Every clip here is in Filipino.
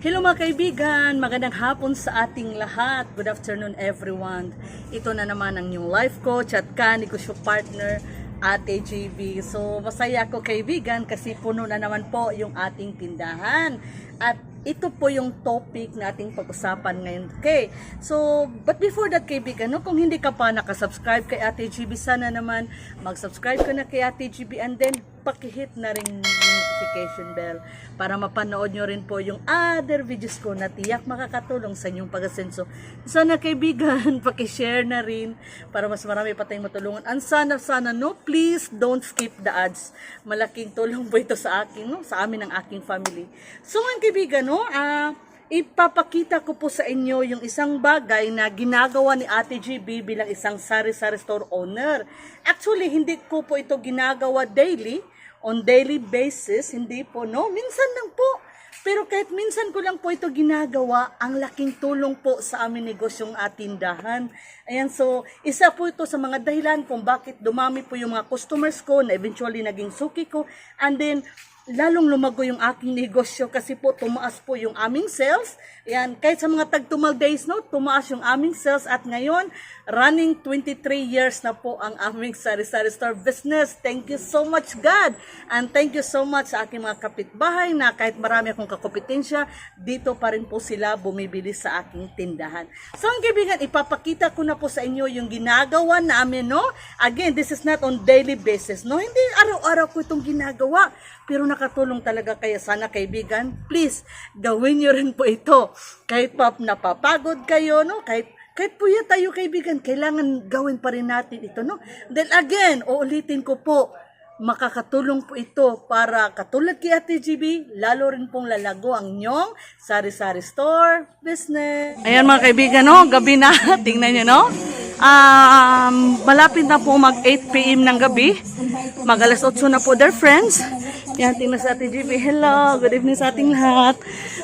Hello mga kaibigan, magandang hapon sa ating lahat. Good afternoon everyone. Ito na naman ang yung life coach at kanegosyo partner Ate JB. So masaya ako kaibigan kasi puno na naman po yung ating tindahan. At ito po yung topic na ating pag-usapan ngayon. Okay, so but before that kaibigan, no, kung hindi ka pa nakasubscribe kay Ate GB, sana naman mag-subscribe ka na kay Ate GB and then pakihit na rin yung notification bell para mapanood nyo rin po yung other videos ko na tiyak makakatulong sa inyong pag-asenso. Sana kaibigan, pakishare na rin para mas marami pa tayong matulungan. And sana, sana, no, please don't skip the ads. Malaking tulong po ito sa akin, no, sa amin ng aking family. So, ang kaibigan, no, ah, ipapakita ko po sa inyo yung isang bagay na ginagawa ni Ate GB bilang isang sari-sari store owner. Actually, hindi ko po ito ginagawa daily, on daily basis, hindi po, no? Minsan lang po. Pero kahit minsan ko lang po ito ginagawa, ang laking tulong po sa aming negosyong atindahan. Ayan, so isa po ito sa mga dahilan kung bakit dumami po yung mga customers ko na eventually naging suki ko. And then, lalong lumago yung aking negosyo kasi po tumaas po yung aming sales. Yan, kahit sa mga tagtumal days, no, tumaas yung aming sales at ngayon, running 23 years na po ang aming sari-sari store business. Thank you so much, God! And thank you so much sa aking mga kapitbahay na kahit marami akong kakompetensya, dito pa rin po sila bumibili sa aking tindahan. So, ang kaibigan, ipapakita ko na po sa inyo yung ginagawa namin, no? Again, this is not on daily basis, no? Hindi araw-araw ko itong ginagawa pero nakatulong talaga kaya sana kaibigan, please, gawin nyo rin po ito. Kahit pa napapagod kayo, no? Kahit kahit puya tayo kaibigan, kailangan gawin pa rin natin ito, no? Then again, uulitin ko po, makakatulong po ito para katulad kay Ate GB, lalo rin pong lalago ang inyong sari-sari store business. Ayan mga kaibigan, no? gabi na. Tingnan nyo, no? Um, malapit na po mag 8 p.m. ng gabi. Mag alas 8 na po, dear friends. Yan, tingnan sa Ate GB. Hello, good evening sa ating lahat.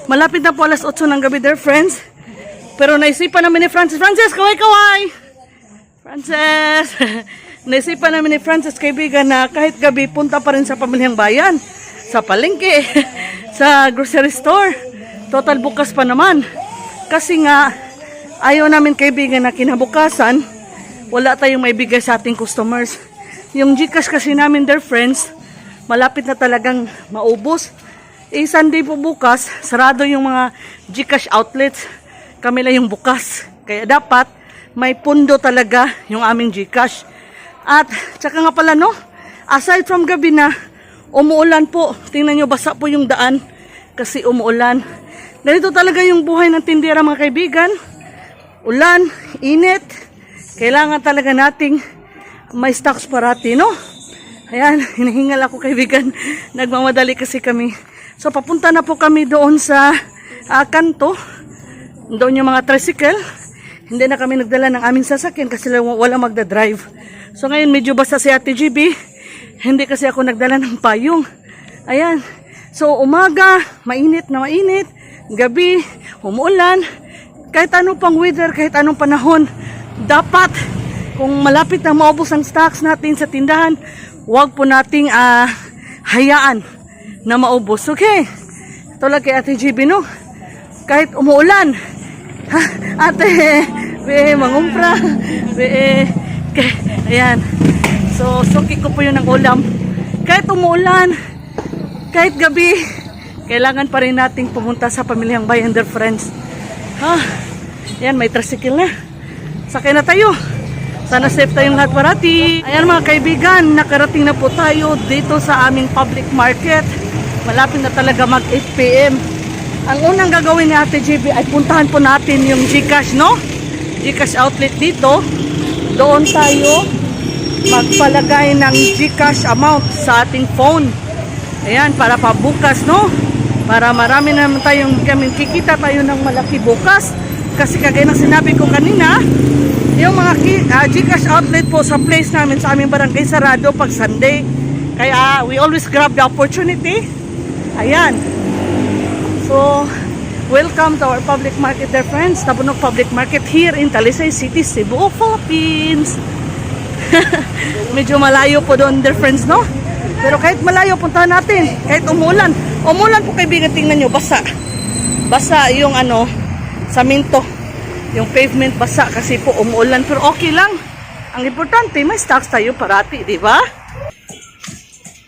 Malapit na po alas 8 ng gabi, dear friends. Pero naisipan namin ni Francis. Francis, kaway-kaway! Frances! Naisipan namin ni Frances kaibigan na kahit gabi punta pa rin sa pamilyang bayan, sa palengke, sa grocery store. Total bukas pa naman. Kasi nga, ayaw namin kaibigan na kinabukasan, wala tayong maibigay sa ating customers. Yung Gcash kasi namin, their friends, malapit na talagang maubos. Eh, Sunday po bukas, sarado yung mga Gcash outlets. Kami lang yung bukas. Kaya dapat, may pundo talaga yung aming Gcash. At, tsaka nga pala no, aside from gabi na, umuulan po. Tingnan nyo, basa po yung daan kasi umuulan. Ganito talaga yung buhay ng tindera mga kaibigan. Ulan, init. Kailangan talaga nating may stocks parati, no? Ayan, hinihingal ako kaibigan. Nagmamadali kasi kami. So, papunta na po kami doon sa ah, kanto. Doon yung mga tricycle. Hindi na kami nagdala ng aming sasakyan kasi wala magda-drive. So ngayon medyo basta si Ate GB. Hindi kasi ako nagdala ng payong. Ayan. So umaga, mainit na mainit. Gabi, umuulan. Kahit anong pang weather, kahit anong panahon, dapat kung malapit na maubos ang stocks natin sa tindahan, huwag po nating ah, hayaan na maubos. Okay? Tulad kay Ate GB, no? Kahit umuulan, ha, ate, be, mangumpra, be, ke, ayan. So, suki ko po yun ng ulam. Kahit umuulan, kahit gabi, kailangan pa rin nating pumunta sa pamilyang bayan, their friends. Ha, ayan, may tricycle na. Sakay na tayo. Sana safe tayong lahat parati. Ayan mga kaibigan, nakarating na po tayo dito sa aming public market. Malapit na talaga mag 8 p.m. Ang unang gagawin ni Ate JB ay puntahan po natin yung Gcash, no? Gcash outlet dito. Doon tayo magpalagay ng Gcash amount sa ating phone. Ayan, para pabukas, no? Para marami naman tayong kami kikita tayo ng malaki bukas. Kasi kagaya ng sinabi ko kanina, yung mga ah, Gcash outlet po sa place namin sa aming barangay sarado pag Sunday. Kaya we always grab the opportunity. Ayan. So, welcome to our public market there friends. Tabunok Public Market here in Talisay City, Cebu, Philippines. Medyo malayo po doon dear friends, no? Pero kahit malayo, puntahan natin. Kahit umulan. Umulan po kaibigan, tingnan nyo, basa. basa yung ano, saminto. Yung pavement basa kasi po umuulan pero okay lang. Ang importante, may stocks tayo parati, di ba?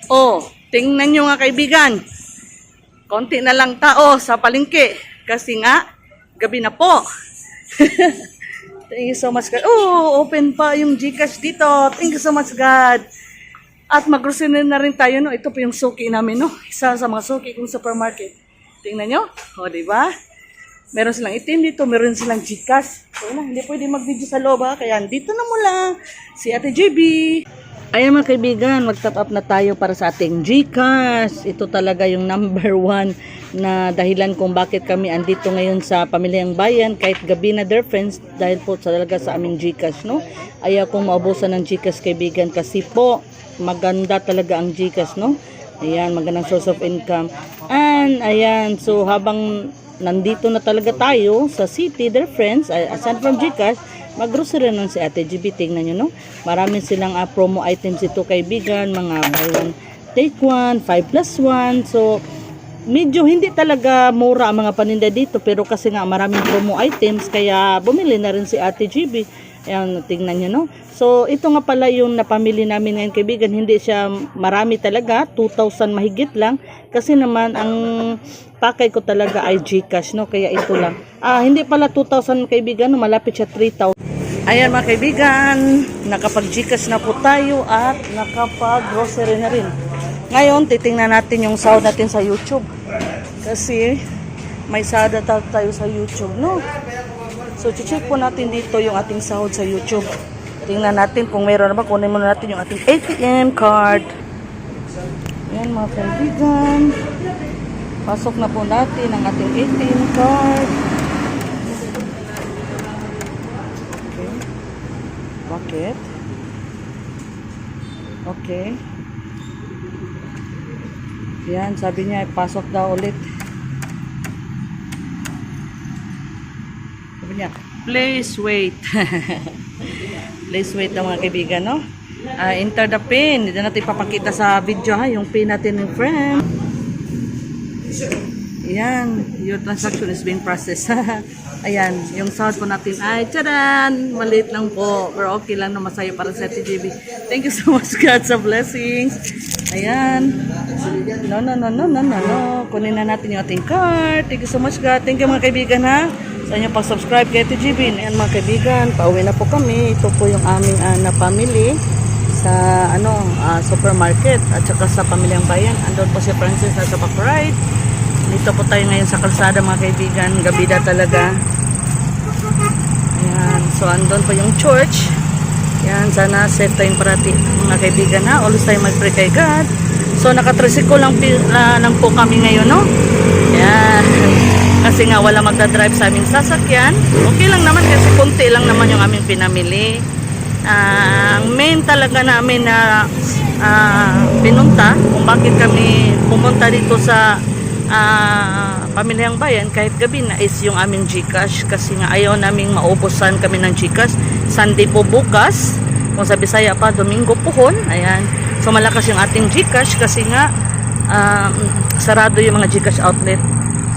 Oh, tingnan nyo nga kaibigan. Konti na lang tao sa palengke kasi nga gabi na po. Thank you so much God. Oh, open pa yung Gcash dito. Thank you so much God. At mag-grocery na rin tayo, no? Ito po yung suki namin, no? Isa sa mga suki kong supermarket. Tingnan nyo. O, di ba? Meron silang itim dito, meron silang Gcash. So, na, hindi pwede mag-video sa loob, ha? Kaya dito na mula si Ate JB. Ayan mga kaibigan, mag-top up na tayo para sa ating Gcash. Ito talaga yung number one na dahilan kung bakit kami andito ngayon sa Pamilyang Bayan kahit gabi na dear friends dahil po talaga sa aming Gcash, no? Ayaw kong maubusan ng Gcash kaibigan kasi po maganda talaga ang Gcash, no? Ayan, magandang source of income. And, ayan, so habang nandito na talaga tayo sa city, dear friends, ay- aside from Gcash, mag-grocery nun si Ate GB. Tingnan nyo, no? Marami silang ah, promo items ito, kaibigan. Mga buy one, take one, 5 plus 1. So, medyo hindi talaga mura ang mga paninda dito. Pero kasi nga maraming promo items, kaya bumili na rin si Ate GB. Ayan, tingnan nyo, no? So, ito nga pala yung napamili namin ngayon, kaibigan. Hindi siya marami talaga. 2,000 mahigit lang. Kasi naman, ang pakay ko talaga ay Gcash, no? Kaya ito lang. Ah, hindi pala 2,000 kaibigan, no? malapit siya 3,000. Ayan mga kaibigan, nakapag-Gcash na po tayo at nakapag-grocery na rin. Ngayon, titingnan natin yung sahod natin sa YouTube. Kasi may ta- tayo sa YouTube, no? So, check po natin dito yung ating sahod sa YouTube. Tingnan natin kung meron na ba. Kunin muna natin yung ating ATM card. Ayan mga kaibigan. Pasok na po natin ang ating ATM card. Okay. Bakit? Okay. Yan, sabi niya, pasok daw ulit. Niya, please wait. please wait daw mga kaibigan, no? Ah, enter the pin. Hindi natin papakita sa video ha, yung pin natin ng friend. Ayan, your transaction is being processed. Ayan, yung sahod po natin ay, tcharan! Maliit lang po, pero okay lang na masaya para sa TGB. Thank you so much God sa blessings. Ayan. No, no, no, no, no, no, no. Kunin na natin yung ating card. Thank you so much God. Thank you mga kaibigan ha. Sa inyo pag-subscribe kay TGB. Ayan mga kaibigan, pauwi na po kami. Ito po yung aming uh, na family sa ano ah, supermarket at saka sa pamilyang bayan. Andun po si Francis na sa Backright. Dito po tayo ngayon sa kalsada mga kaibigan. Gabida talaga. Ayan. So andun po yung church. Yan, sana safe tayong parati mga kaibigan ha. Always tayo mag-pray kay God. So nakatricycle lang, na- lang po kami ngayon, no? Yan. Kasi nga wala magdadrive sa aming sasakyan. Okay lang naman kasi konti lang naman yung aming pinamili. Ah, ang main talaga namin na ah, pinunta kung bakit kami pumunta dito sa ah, pamilyang bayan kahit gabi na is yung aming Gcash kasi nga ayaw naming maubusan kami ng Gcash Sunday po bukas kung sa Bisaya pa Domingo pohon ayan so malakas yung ating Gcash kasi nga um, sarado yung mga Gcash outlet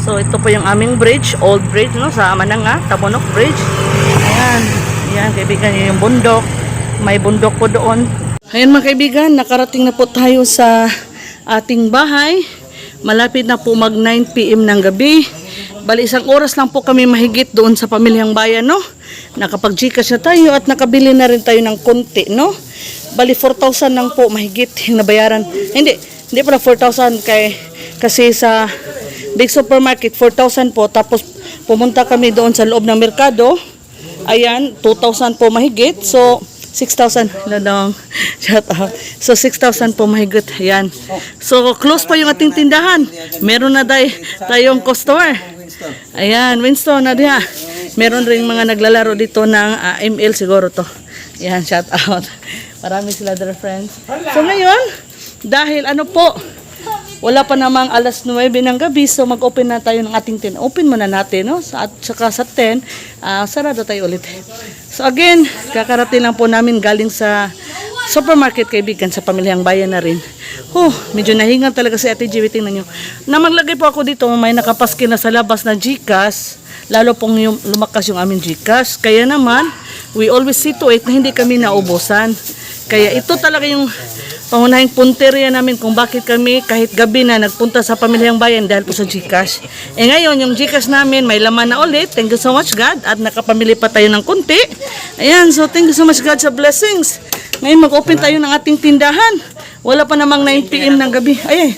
so ito po yung aming bridge old bridge no sa Mananga Tabonok Bridge ayan ayan kaibigan yun yung bundok may bundok po doon ayan mga kaibigan nakarating na po tayo sa ating bahay Malapit na po mag 9pm ng gabi. Bali isang oras lang po kami mahigit doon sa pamilyang bayan, no? Nakapag Gcash na tayo at nakabili na rin tayo ng konti, no? Bali 4,000 lang po mahigit yung nabayaran. Hindi, hindi pala 4,000 kay kasi sa big supermarket 4,000 po tapos pumunta kami doon sa loob ng merkado. Ayan, 2,000 po mahigit. So 6,000 ladong shout out. So 6,000 po mahigit. Ayan. So close pa yung ating tindahan. Meron na day tayong customer. Ayan, Winston na diha. Meron ring mga naglalaro dito ng ah, ML siguro to. Ayan, shout out. Marami sila dear friends. So ngayon, dahil ano po, wala pa namang alas 9 ng gabi, so mag-open na tayo ng ating tin. Open muna natin, no? Sa, at saka sa 10, ah, sarado tayo ulit. So again, kakarating lang po namin galing sa supermarket kaibigan sa pamilyang bayan na rin. Oh, medyo nahingan talaga si Ate Jiwi. Tingnan nyo. Na maglagay po ako dito, may nakapaski na sa labas na Gcash. Lalo pong yung, lumakas yung aming Gcash. Kaya naman, we always see to it na hindi kami naubusan. Kaya ito talaga yung pangunahing punteriya namin kung bakit kami kahit gabi na nagpunta sa pamilyang bayan dahil po sa Gcash. Eh ngayon, yung Gcash namin may laman na ulit. Thank you so much God. At nakapamili pa tayo ng kunti. Ayan, so thank you so much God sa blessings. Ngayon mag-open tayo ng ating tindahan. Wala pa namang 9pm ng gabi. Ay,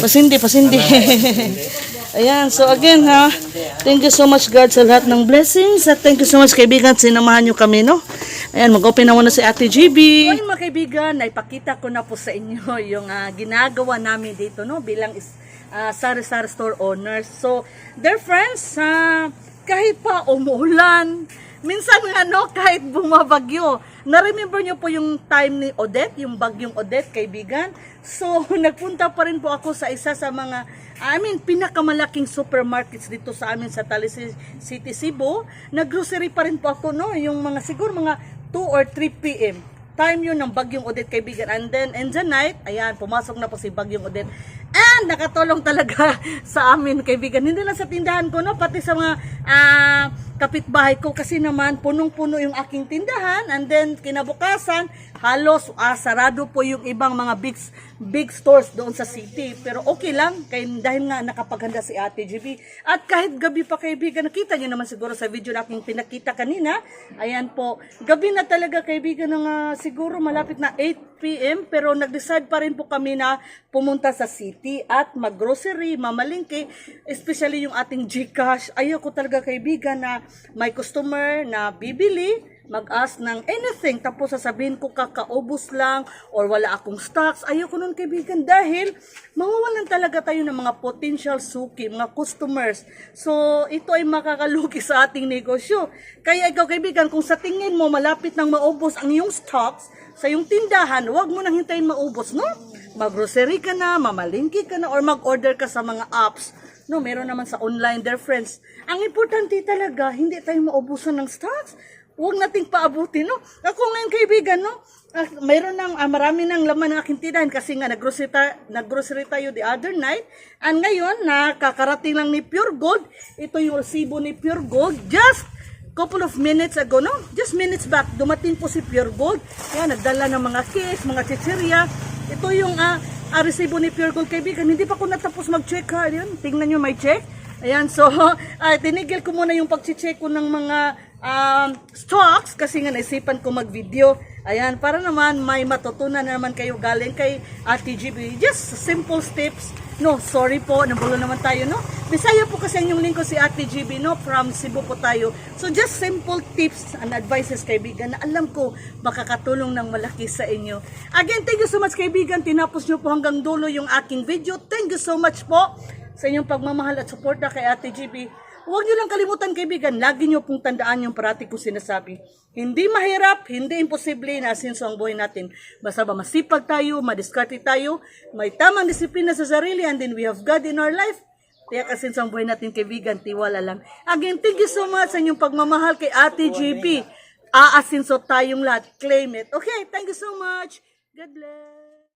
pasindi, pasindi. Ayan, so again ha, thank you so much God sa lahat ng blessings at thank you so much kaibigan, sinamahan nyo kami no. Ayan, mag-open na muna si Ate GB. Ngayon mga kaibigan, naipakita ko na po sa inyo yung ah, ginagawa namin dito no, bilang is, ah, sari-sari store owners. So, dear friends, ah, kahit pa umuulan, minsan nga no, kahit bumabagyo, na-remember nyo po yung time ni Odette, yung bagyong Odette, kaibigan. So, nagpunta pa rin po ako sa isa sa mga, I mean, pinakamalaking supermarkets dito sa amin sa Talisay City, Cebu. Nag-grocery pa rin po ako, no, yung mga, siguro mga 2 or 3 p.m. Time yun ng bagyong Odette, kaibigan. And then, in the night, ayan, pumasok na po si bagyong Odette. And nakatulong talaga sa amin, kaibigan. Hindi lang sa tindahan ko, no, pati sa mga ah, kapitbahay ko. Kasi naman punong-puno yung aking tindahan. And then kinabukasan halos ah, sarado po yung ibang mga big big stores doon sa city. Pero okay lang kay dahil nga nakapaghanda si Ate GB at kahit gabi pa kaibigan nakita niyo naman siguro sa video na aking pinakita kanina. Ayan po. Gabi na talaga kaibigan ng ah, siguro malapit na 8 p.m. pero nag-decide pa rin po kami na pumunta sa city at maggrocery, mamalingke, especially yung ating Gcash. Ayoko talaga kaibigan na may customer na bibili, mag-ask ng anything, tapos sasabihin ko kakaubos lang or wala akong stocks. Ayoko nun kaibigan dahil mawawalan talaga tayo ng mga potential suki, mga customers. So, ito ay makakalugi sa ating negosyo. Kaya ikaw kaibigan, kung sa tingin mo malapit nang maubos ang iyong stocks sa iyong tindahan, huwag mo nang hintayin maubos, no? Mag-grocery ka na, mamalingki ka na, or mag-order ka sa mga apps. No, meron naman sa online, their friends. Ang importante talaga, hindi tayo maubusan ng stocks. Huwag nating paabutin, no? Ako ngayon, kaibigan, no? Ah, mayroon ng, ah, marami ng laman ng aking tindahan kasi nga nag-grocery, ta- nag-grocery tayo the other night. And ngayon, nakakarating lang ni Pure Gold. Ito yung resibo ni Pure Gold. Just couple of minutes ago, no? Just minutes back, dumating po si Pure Gold. Yan, nagdala ng mga cake, mga chichirya. Ito yung ah, ah, resibo ni Pure Gold, kaibigan. Hindi pa ko natapos mag-check ha. Yan, tingnan nyo may check. Ayan, so, ah, tinigil ko muna yung pag-check ko ng mga um, stocks kasi nga naisipan ko mag-video. Ayan, para naman may matutunan na naman kayo galing kay Ate GB. Just simple steps. No, sorry po, nabulo naman tayo, no? Bisaya po kasi yung lingko si Ate GB, no? From Cebu po tayo. So, just simple tips and advices, kaibigan, na alam ko makakatulong ng malaki sa inyo. Again, thank you so much, kaibigan. Tinapos nyo po hanggang dulo yung aking video. Thank you so much po sa inyong pagmamahal at suporta kay Ate GB. Huwag niyo lang kalimutan kaibigan, lagi niyo pong tandaan yung parati ko sinasabi. Hindi mahirap, hindi imposible na asinso ang buhay natin. Basta ba masipag tayo, madiskarte tayo, may tamang disiplina sa sarili, and then we have God in our life. Kaya kasi sa buhay natin kaibigan, tiwala lang. Again, thank you so much sa inyong pagmamahal kay Ate GB. Aasinso tayong lahat. Claim it. Okay, thank you so much. God bless.